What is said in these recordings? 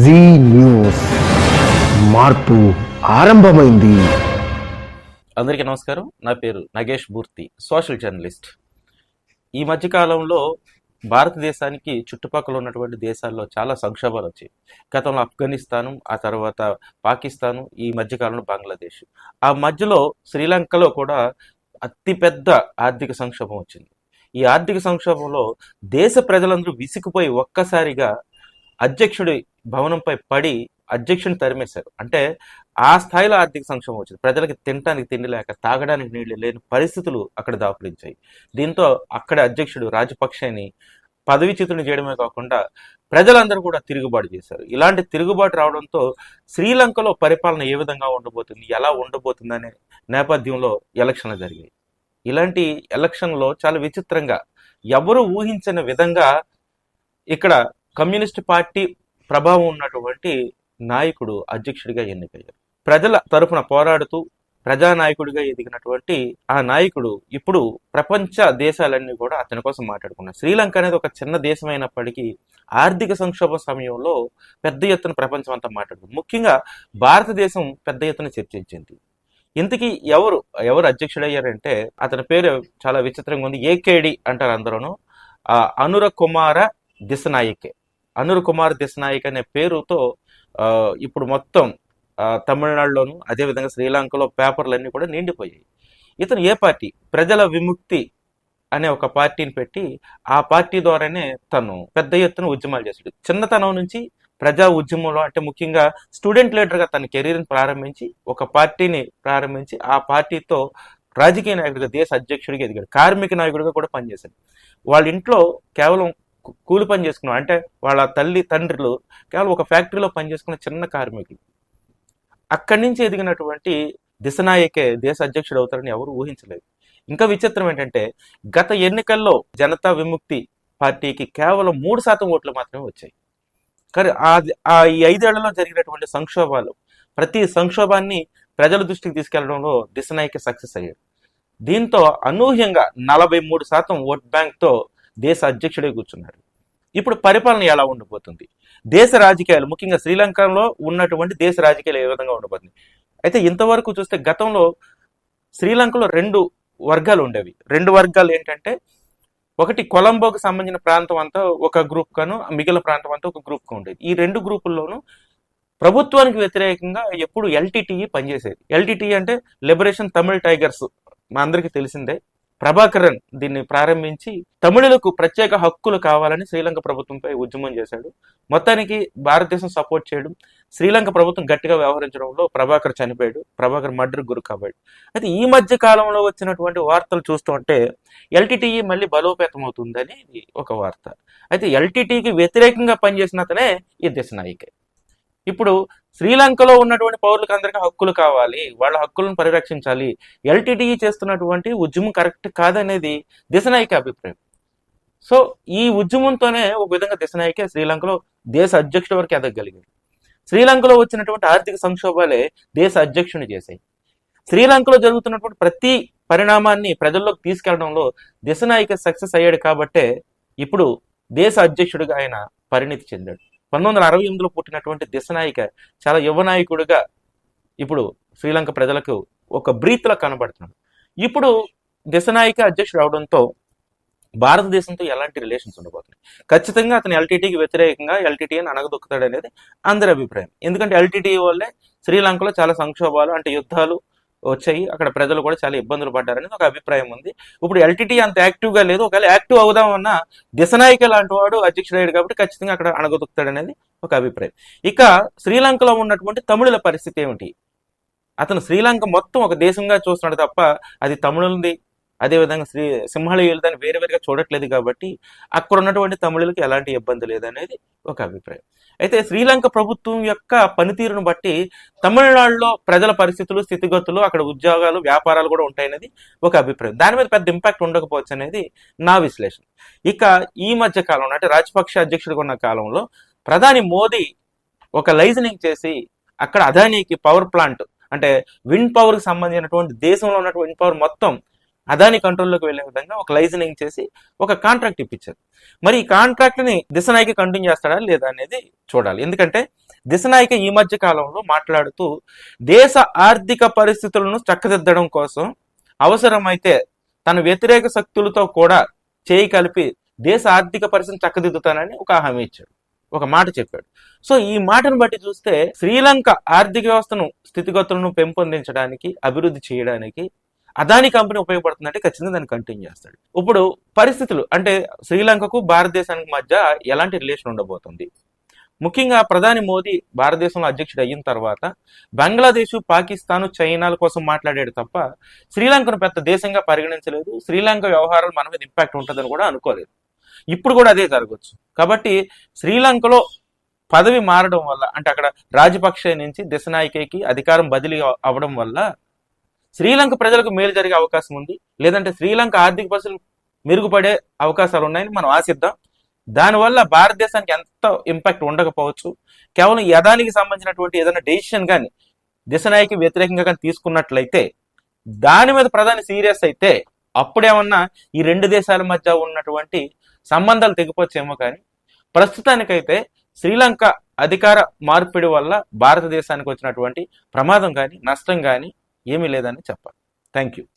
G news మార్పు ఆరంభమైంది. అందరికీ నమస్కారం. నా పేరు నగేష్ మూర్తి సోషల్ జర్నలిస్ట్. ఈ మధ్యకాలంలో భారతదేశానికి చుట్టుపక్కల ఉన్నటువంటి దేశాల్లో చాలా సంక్షోభాలు వచ్చాయి. గతంలో ఆఫ్ఘనిస్తాను ఆ తర్వాత పాకిస్తాను ఈ మధ్యకాలంలో బంగ్లాదేశ్. ఆ మధ్యలో శ్రీలంకలో కూడా అతిపెద్ద ఆర్థిక సంక్షోభం వచ్చింది. ఈ ఆర్థిక సంక్షోభంలో దేశ ప్రజలందరూ విసిగిపోయి ఒక్కసారిగా అధ్యక్షుడి భవనంపై పడి అధ్యక్షుని తరిమేశారు. అంటే ఆ స్థాయిలో ఆర్థిక సంక్షోభం వచ్చింది. ప్రజలకి తినడానికి తిండి లేక తాగడానికి నీళ్ళు లేని పరిస్థితులు అక్కడ దాపురించాయి. దీంతో అక్కడ అధ్యక్షుడు రాజపక్షేని పదవిచ్యుతుని చేయడమే కాకుండా ప్రజలందరూ కూడా తిరుగుబాటు చేశారు. ఇలాంటి తిరుగుబాటు రావడంతో శ్రీలంకలో పరిపాలన ఏ విధంగా ఉండబోతుంది ఎలా ఉండబోతుంది అనే నేపథ్యంలో ఎలక్షన్లు జరిగాయి. ఇలాంటి ఎలక్షన్లో చాలా విచిత్రంగా ఎవరు ఊహించని విధంగా ఇక్కడ కమ్యూనిస్ట్ పార్టీ ప్రభావం ఉన్నటువంటి నాయకుడు అధ్యక్షుడిగా ఎన్నికయ్యారు ప్రజల తరఫున పోరాడుతూ ప్రజానాయకుడిగా ఎదిగినటువంటి ఆ నాయకుడు ఇప్పుడు ప్రపంచ దేశాలన్నీ కూడా అతని కోసం మాట్లాడుకున్నారు శ్రీలంక అనేది ఒక చిన్న దేశమైనప్పటికీ ఆర్థిక సంక్షోభ సమయంలో పెద్ద ఎత్తున ప్రపంచం అంతా మాట్లాడుకుంది. ముఖ్యంగా భారతదేశం పెద్ద ఎత్తున చర్చించింది. ఇంతకీ ఎవరు ఎవరు అధ్యక్షుడయ్యారంటే అతని పేరు చాలా విచిత్రంగా ఉంది. ఏకేడి అంటారు అందరూను అనురకుమార అనుర కుమార అనుర్ కుమార్ దిశనాయక్ అనే పేరుతో ఇప్పుడు మొత్తం తమిళనాడులోను అదేవిధంగా శ్రీలంకలో పేపర్లన్నీ కూడా నిండిపోయాయి. ఇతను ఏ పార్టీ? ప్రజల విముక్తి అనే ఒక పార్టీని పెట్టి ఆ పార్టీ ద్వారానే తను పెద్ద ఎత్తున ఉద్యమాలు చేశాడు. చిన్నతనం నుంచి ప్రజా ఉద్యమంలో అంటే ముఖ్యంగా స్టూడెంట్ లీడర్గా తన కెరీర్ని ప్రారంభించి ఒక పార్టీని ప్రారంభించి ఆ పార్టీతో రాజకీయ నాయకుడిగా దేశ అధ్యక్షుడిగా ఎదిగాడు. కార్మిక నాయకుడిగా కూడా పనిచేశాడు. వాళ్ళ ఇంట్లో కేవలం కూలి పని చేసుకున్న. అంటే వాళ్ళ తల్లి తండ్రులు కేవలం ఒక ఫ్యాక్టరీలో పనిచేసుకున్న చిన్న కార్మికులు. అక్కడి నుంచి ఎదిగినటువంటి దిశనాయకే దేశ అధ్యక్షుడు అవుతారని ఎవరు ఊహించలేదు. ఇంకా విచిత్రం ఏంటంటే గత ఎన్నికల్లో జనతా విముక్తి పార్టీకి కేవలం మూడు శాతం ఓట్లు మాత్రమే వచ్చాయి. కానీ ఆ ఆ ఈ ఐదేళ్ళలో జరిగినటువంటి సంక్షోభాలు ప్రతి సంక్షోభాన్ని ప్రజల దృష్టికి తీసుకెళ్ళడంలో దిశనాయకే సక్సెస్ అయ్యారు దీంతో అనూహ్యంగా నలభై మూడు శాతం ఓట్ బ్యాంక్తో దేశ అధ్యక్షుడే కూర్చున్నాడు. ఇప్పుడు పరిపాలన ఎలా ఉండబోతుంది దేశ రాజకీయాలు ముఖ్యంగా శ్రీలంకలో ఉన్నటువంటి దేశ రాజకీయాలు ఏ విధంగా ఉండిపోతుంది? అయితే ఇంతవరకు చూస్తే గతంలో శ్రీలంకలో రెండు వర్గాలు ఉండేవి. రెండు వర్గాలు ఏంటంటే ఒకటి కొలంబోకు సంబంధించిన ప్రాంతం అంతా ఒక గ్రూప్ గాను మిగిలిన ప్రాంతం అంతా ఒక గ్రూప్గా ఉండేది. ఈ రెండు గ్రూపుల్లోనూ ప్రభుత్వానికి వ్యతిరేకంగా ఎప్పుడు ఎల్టీటీఈ పనిచేసేది. ఎల్టీటీఈ అంటే లిబరేషన్ తమిళ్ టైగర్స్ మా అందరికీ తెలిసిందే. ప్రభాకరన్ దీన్ని ప్రారంభించి తమిళులకు ప్రత్యేక హక్కులు కావాలని శ్రీలంక ప్రభుత్వంపై ఉద్యమం చేశాడు. మొత్తానికి భారతదేశం సపోర్ట్ చేయడం శ్రీలంక ప్రభుత్వం గట్టిగా వ్యవహరించడంలో ప్రభాకర్ చనిపోయాడు. ప్రభాకర్ మర్డర్ గురి కాబట్టి అయితే ఈ మధ్య కాలంలో వచ్చినటువంటి వార్తలు చూస్తుంటే ఎల్టీటీఈ మళ్ళీ బలోపేతం అవుతుందని ఒక వార్త. అయితే ఎల్టీటీకి వ్యతిరేకంగా పనిచేసిన అతనే ఈ దిశ నాయకే. ఇప్పుడు శ్రీలంకలో ఉన్నటువంటి పౌరులకు అందరికీ హక్కులు కావాలి వాళ్ళ హక్కులను పరిరక్షించాలి. ఎల్టీటీఈ చేస్తున్నటువంటి ఉద్యమం కరెక్ట్ కాదనేది దిశనాయక అభిప్రాయం. సో ఈ ఉద్యమంతోనే ఒక విధంగా దిశనాయకే శ్రీలంకలో దేశ అధ్యక్షుడి వరకు ఎదగలిగింది. శ్రీలంకలో వచ్చినటువంటి ఆర్థిక సంక్షోభాలే దేశ అధ్యక్షుని చేశాయి. శ్రీలంకలో జరుగుతున్నటువంటి ప్రతి పరిణామాన్ని ప్రజల్లోకి తీసుకెళ్ళడంలో దిశనాయక సక్సెస్ అయ్యాడు కాబట్టే ఇప్పుడు దేశ అధ్యక్షుడిగా ఆయన పరిణితి చెందాడు. పంతొమ్మిది వందల అరవై ఎనిమిదిలో పుట్టినటువంటి దిశనాయిక చాలా యువ నాయకుడిగా ఇప్పుడు శ్రీలంక ప్రజలకు ఒక బ్రీత్లో కనబడుతున్నాడు. ఇప్పుడు దిశనాయిక అధ్యక్షుడు అవడంతో భారతదేశంతో ఎలాంటి రిలేషన్స్ ఉండబోతున్నాయి? ఖచ్చితంగా అతను ఎల్టీటీకి వ్యతిరేకంగా ఎల్టీటీని అనగదొక్కుతాడు అనేది అందరి అభిప్రాయం. ఎందుకంటే ఎల్టీటీ వల్లే శ్రీలంకలో చాలా సంక్షోభాలు అంటే యుద్ధాలు వచ్చాయి. అక్కడ ప్రజలు కూడా చాలా ఇబ్బందులు పడ్డారని ఒక అభిప్రాయం ఉంది. ఇప్పుడు ఎల్టీటీ అంత యాక్టివ్గా లేదు. ఒకవేళ యాక్టివ్ అవుదామన్న దిశనాయిక లాంటి వాడు అధ్యక్షుడయ్యాడు కాబట్టి ఖచ్చితంగా అక్కడ అణగదొక్కుతాడనేది ఒక అభిప్రాయం. ఇక శ్రీలంకలో ఉన్నటువంటి తమిళుల పరిస్థితి ఏమిటి? అతను శ్రీలంక మొత్తం ఒక దేశంగా చూస్తున్నాడు తప్ప అది తమిళులది అదేవిధంగా శ్రీ సింహళీయులు దాన్ని వేరే వేరుగా చూడట్లేదు కాబట్టి అక్కడ ఉన్నటువంటి తమిళులకి ఎలాంటి ఇబ్బంది లేదనేది ఒక అభిప్రాయం. అయితే శ్రీలంక ప్రభుత్వం యొక్క పనితీరును బట్టి తమిళనాడులో ప్రజల పరిస్థితులు స్థితిగతులు అక్కడ ఉద్యోగాలు వ్యాపారాలు కూడా ఉంటాయనేది ఒక అభిప్రాయం. దాని మీద పెద్ద ఇంపాక్ట్ ఉండకపోవచ్చు అనేది నా విశ్లేషణ. ఇక ఈ మధ్య కాలంలో అంటే రాజపక్ష అధ్యక్షుడిగా ఉన్న కాలంలో ప్రధాని మోదీ ఒక లైజనింగ్ చేసి అక్కడ అదానీకి పవర్ ప్లాంట్ అంటే విండ్ పవర్కి సంబంధించినటువంటి దేశంలో ఉన్నటువంటి విండ్ పవర్ మొత్తం అదాని కంట్రోల్లోకి వెళ్ళే విధంగా ఒక లైజనింగ్ చేసి ఒక కాంట్రాక్ట్ ఇప్పించారు. మరి ఈ కాంట్రాక్ట్ని దిశనాయికి కంటిన్యూ చేస్తాడా లేదా అనేది చూడాలి. ఎందుకంటే దిశనాయిక ఈ మధ్య కాలంలో మాట్లాడుతూ దేశ ఆర్థిక పరిస్థితులను చక్కదిద్దడం కోసం అవసరమైతే తన వ్యతిరేక శక్తులతో కూడా చేయి కలిపి దేశ ఆర్థిక పరిస్థితిని చక్కదిద్దుతానని ఒక హామీ ఇచ్చాడు. ఒక మాట చెప్పాడు. సో ఈ మాటను బట్టి చూస్తే శ్రీలంక ఆర్థిక వ్యవస్థను స్థితిగతులను పెంపొందించడానికి అభివృద్ధి చేయడానికి అదాని కంపెనీ ఉపయోగపడుతుందంటే ఖచ్చితంగా దాన్ని కంటిన్యూ చేస్తాడు. ఇప్పుడు పరిస్థితులు అంటే శ్రీలంకకు భారతదేశానికి మధ్య ఎలాంటి రిలేషన్ ఉండబోతుంది? ముఖ్యంగా ప్రధాని మోదీ భారతదేశంలో అధ్యక్షుడు అయిన తర్వాత బంగ్లాదేశ్ పాకిస్తాన్ చైనాల కోసం మాట్లాడాడు తప్ప శ్రీలంకను పెద్ద దేశంగా పరిగణించలేదు. శ్రీలంక వ్యవహారాలు మన మీద ఇంపాక్ట్ ఉంటుందని కూడా అనుకోలేదు. ఇప్పుడు కూడా అదే జరగవచ్చు కాబట్టి శ్రీలంకలో పదవి మారడం వల్ల అంటే అక్కడ రాజపక్షే నుంచి దిశనాయకేకి అధికారం బదిలీ అవ్వడం వల్ల శ్రీలంక ప్రజలకు మేలు జరిగే అవకాశం ఉంది. లేదంటే శ్రీలంక ఆర్థిక పరిస్థితులు మెరుగుపడే అవకాశాలు ఉన్నాయని మనం ఆశిద్దాం. దానివల్ల భారతదేశానికి ఎంత ఇంపాక్ట్ ఉండకపోవచ్చు. కేవలం యదానికి సంబంధించినటువంటి ఏదైనా డెసిషన్ కానీ దిశనాయకి వ్యతిరేకంగా కానీ తీసుకున్నట్లయితే దాని మీద ప్రధాని సీరియస్ అయితే అప్పుడేమన్నా ఈ రెండు దేశాల మధ్య ఉన్నటువంటి సంబంధాలు తెగిపోవచ్చేమో కానీ ప్రస్తుతానికైతే శ్రీలంక అధికార మార్పిడి వల్ల భారతదేశానికి వచ్చినటువంటి ప్రమాదం కానీ నష్టం కానీ ఏమీ లేదని చెప్పాలి. థ్యాంక్ యూ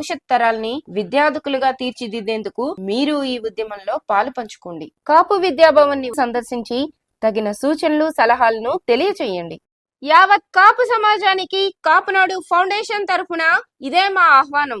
భవిష్యత్ తరాల్ని విద్యార్థులుగా తీర్చిదిద్దేందుకు మీరు ఈ ఉద్యమంలో పాలు పంచుకోండి. కాపు విద్యాభవన్ని సందర్శించి తగిన సూచనలు సలహాలను తెలియచేయండి. యావత్ కాపు సమాజానికి కాపునాడు ఫౌండేషన్ తరఫున ఇదే మా ఆహ్వానం.